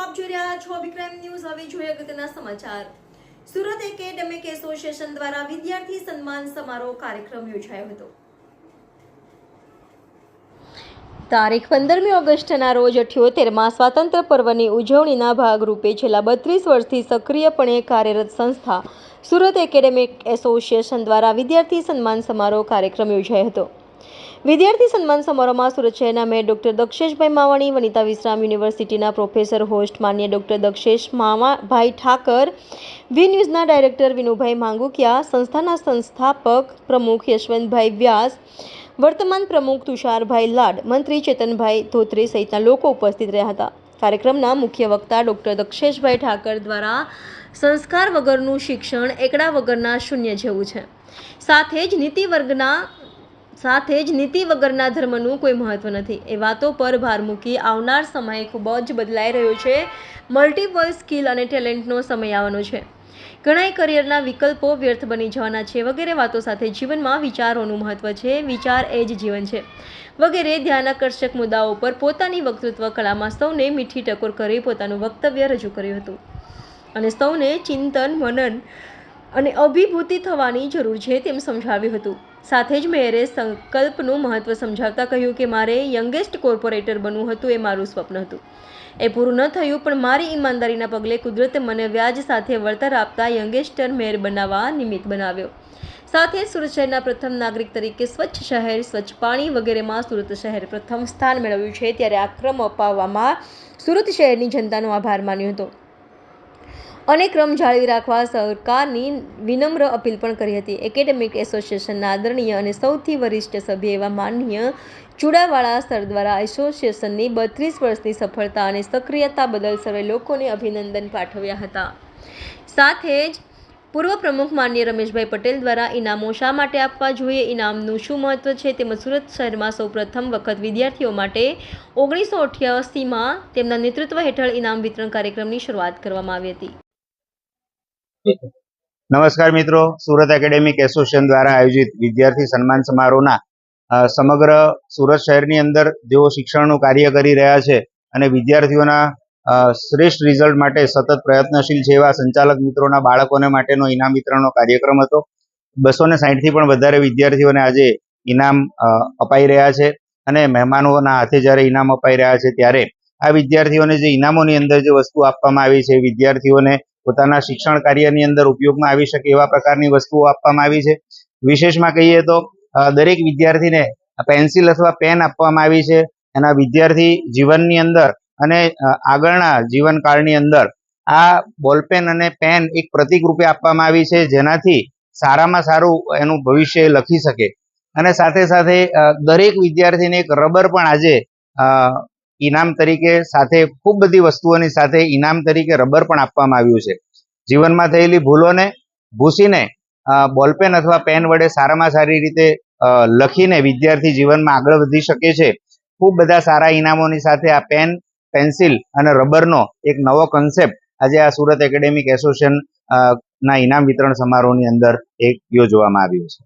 આપ જોઈ રહ્યા છો વિક્રમ ન્યૂઝ. હવે જોઈએ અગત્યના સમાચાર. સુરત એકેડેમિક એસોસિએશન દ્વારા વિદ્યાર્થી સન્માન સમારોહ કાર્યક્રમ યોજાયો હતો. તારીખ પંદરમી ઓગસ્ટના રોજ અઠ્યોતેરમાં સ્વાતંત્ર્ય પર્વની ઉજવણીના ભાગરૂપે છેલ્લા બત્રીસ વર્ષથી સક્રિયપણે કાર્યરત સંસ્થા સુરત એકેડેમિક એસોસિએશન દ્વારા વિદ્યાર્થી સન્માન સમારોહ કાર્યક્રમ યોજાયો હતો. વિદ્યાર્થી સન્માન સમારોહમાં સુરત શહેરના મેયર ડોક્ટર દક્ષેશભાઈ માવાણી, વનિતા વિશ્રામ યુનિવર્સિટીના પ્રોફેસર હોસ્ટ માન્ય ડોક્ટર દક્ષેશ માવાભાઈ ઠાકર, વી ન્યૂઝના ડાયરેક્ટર વિનુભાઈ માંગુકિયા, સંસ્થાના સંસ્થાપક પ્રમુખ યશવંતભાઈ વ્યાસ, વર્તમાન પ્રમુખ તુષારભાઈ લાડ, મંત્રી ચેતનભાઈ ધોત્રે સહિતના લોકો ઉપસ્થિત રહ્યા હતા. કાર્યક્રમના મુખ્ય વક્તા ડોક્ટર દક્ષેશભાઈ ઠાકર દ્વારા સંસ્કાર વગરનું શિક્ષણ એકડા વગરના શૂન્ય જેવું છે. સાથે જ નીતિ વર્ગના સાથે જ નીતિ વગરના ધર્મનું કોઈ મહત્વ નથી. એ વાતો પર ભાર મૂકી આવનાર સમય ખૂબ જ બદલાઈ રહ્યો છે. મલ્ટીપલ સ્કિલ અને ટેલેન્ટનો સમય આવવાનો છે. ઘણાય કરિયરના વિકલ્પો વ્યર્થ બની જવાના છે. વગેરે વાતો સાથે જીવનમાં વિચારોનું મહત્વ છે. વિચાર એ જ જીવન છે. વગેરે ધ્યાન આકર્ષક મુદ્દાઓ પર પોતાની વક્તૃત્વ કળામાં સૌને મીઠી ટકોર કરી પોતાનું વક્તવ્ય રજૂ કર્યું હતું. અને સૌને ચિંતન, મનન અને અભિભૂતિ થવાની જરૂર છે તેમ સમજાવ્યું હતું. સાથે જ મેયરે સંકલ્પનું મહત્વ સમજાવતા કહ્યું કે મારે યંગેસ્ટ કોર્પોરેટર બનવું હતું એ મારું સ્વપ્ન હતું. એ પૂરું ન થયું, પણ મારી ઈમાનદારીના પગલે કુદરતે મને વ્યાજ સાથે વળતર આપતા યંગેસ્ટર મેયર બનાવવા નિમિત્ત બનાવ્યો. સાથે સુરત શહેરના પ્રથમ નાગરિક તરીકે સ્વચ્છ શહેર, સ્વચ્છ પાણી વગેરેમાં સુરત શહેર પ્રથમ સ્થાન મેળવ્યું છે, ત્યારે આ ક્રમ અપાવવામાં સુરત શહેરની જનતાનો આભાર માન્યો હતો. અને ક્રમ જાળવી રાખવા સરકારની વિનમ્ર અપીલ પણ કરી હતી. એકેડેમિક એસોસિએશનના આદરણીય અને સૌથી વરિષ્ઠ સભ્ય એવા માનનીય ચુડાવાળા સર દ્વારા એસોસિએશનની બત્રીસ વર્ષની સફળતા અને સક્રિયતા બદલ સર્વે લોકોને અભિનંદન પાઠવ્યા હતા. સાથે જ પૂર્વ પ્રમુખ માન્ય રમેશભાઈ પટેલ દ્વારા ઇનામો શા માટે આપવા જોઈએ? ઇનામનું શું મહત્વ છે? તેમજ સુરત શહેરમાં સૌપ્રથમ વખત વિદ્યાર્થીઓ માટે ઓગણીસો અઠ્યાસીમાં તેમના નેતૃત્વ હેઠળ ઇનામ વિતરણ કાર્યક્રમની શરૂઆત કરવામાં આવી હતી. નમસ્કાર મિત્રો. સુરત એકેડેમિક એસોસિએશન દ્વારા આયોજિત વિદ્યાર્થી સન્માન સમારોહના સમગ્ર સુરત શહેરની અંદર જેઓ શિક્ષણનું કાર્ય કરી રહ્યા છે અને વિદ્યાર્થીઓના શ્રેષ્ઠ રિઝલ્ટ માટે સતત પ્રયત્નશીલ છે એવા સંચાલક મિત્રોના બાળકોને માટેનો ઇનામ વિતરણનો કાર્યક્રમ હતો. બસો ને સાહીઠથી પણ વધારે વિદ્યાર્થીઓને આજે ઇનામ અપાઈ રહ્યા છે અને મહેમાનોના હાથે જ્યારે ઇનામ અપાઈ રહ્યા છે ત્યારે આ વિદ્યાર્થીઓને જે ઇનામોની અંદર જે વસ્તુ આપવામાં આવી છે વિદ્યાર્થીઓને પોતાના શિક્ષણ કાર્યની અંદર ઉપયોગમાં આવી શકે એવા પ્રકારની વસ્તુઓ આપવામાં આવી છે. વિશેષમાં કહીએ તો દરેક વિદ્યાર્થીને પેન્સિલ અથવા પેન આપવામાં આવી છે. એના વિદ્યાર્થી જીવનની અંદર અને આગળના જીવનકાળની અંદર આ બોલપેન અને પેન એક પ્રતિક રૂપે આપવામાં આવી છે, જેનાથી સારામાં સારું એનું ભવિષ્ય લખી શકે. અને સાથે સાથે દરેક વિદ્યાર્થીને એક રબર પણ આજે ઇનામ તરીકે સાથે ખૂબ બધી વસ્તુઓની સાથે ઇનામ તરીકે રબર પણ આપવામાં આવ્યું છે. જીવનમાં થયેલી ભૂલોને ભૂસીને બોલપેન અથવા પેન વડે સારામાં સારી રીતે લખીને વિદ્યાર્થી જીવનમાં આગળ વધી શકે છે. ખૂબ બધા સારા ઇનામોની સાથે આ પેન, પેન્સિલ અને રબરનો એક નવો કન્સેપ્ટ આજે આ સુરત એકેડેમિક એસોસિએશન ના ઇનામ વિતરણ સમારોહની અંદર એક યોજવામાં આવ્યો છે.